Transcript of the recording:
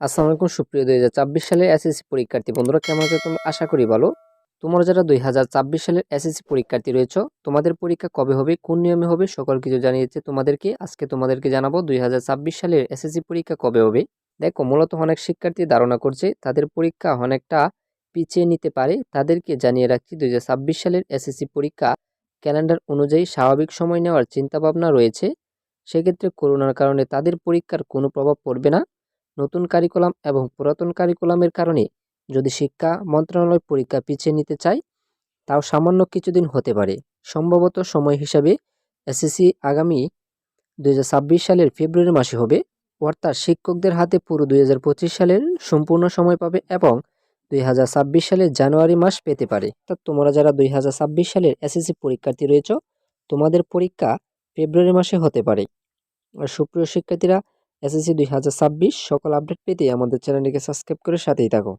আসসালামু আলাইকুম, সুপ্রিয় দুই হাজার চব্বিশ সালের এসএসসি পরীক্ষার্থী। বন্ধুরা, কেমন আছো তোমরা? আশা করি ভালো। তোমরা যারা দুই হাজার চব্বিশ সালের এসএসসি পরীক্ষার্থী রয়েছো, তোমাদের পরীক্ষা কবে হবে, কোন নিয়মে হবে, সকল কিছু জানিয়েছে তোমাদেরকে। আজকে তোমাদেরকে জানাব দুই হাজার চব্বিশ সালের এসএসসি পরীক্ষা কবে হবে। দেখো, মূলত অনেক শিক্ষার্থী ধারণা করছে তাদের পরীক্ষা অনেকটা পিছিয়ে নিতে পারে। তাদেরকে জানিয়ে রাখছি, দুই হাজার ছাব্বিশ সালের এসএসসি পরীক্ষা ক্যালেন্ডার অনুযায়ী স্বাভাবিক সময় নেওয়ার চিন্তাভাবনা রয়েছে। সেক্ষেত্রে করোনার কারণে তাদের পরীক্ষার কোনো প্রভাব পড়বে না। নতুন কারিকুলাম এবং পুরাতন কারিকুলামের কারণে যদি শিক্ষা মন্ত্রণালয় পরীক্ষা পিছিয়ে নিতে চায়, তাও সামান্য কিছুদিন হতে পারে। সম্ভবত সময় হিসাবে এসএসসি আগামী দুই হাজার ছাব্বিশ সালের ফেব্রুয়ারি মাসে হবে। অর্থাৎ শিক্ষকদের হাতে পুরো দুই হাজার পঁচিশ সালের সম্পূর্ণ সময় পাবে এবং দুই হাজার ছাব্বিশ সালের জানুয়ারি মাস পেতে পারে। অর্থাৎ তোমরা যারা দুই হাজার ছাব্বিশ সালের এসএসসি পরীক্ষার্থী রয়েছ, তোমাদের পরীক্ষা ফেব্রুয়ারি মাসে হতে পারে। আর সুপ্রিয় শিক্ষার্থীরা এসএসসি দুই হাজার ছাব্বিশ সকল আপডেট পেতে আমাদের চ্যানেলটিকে সাবস্ক্রাইব করে সাথেই থাকো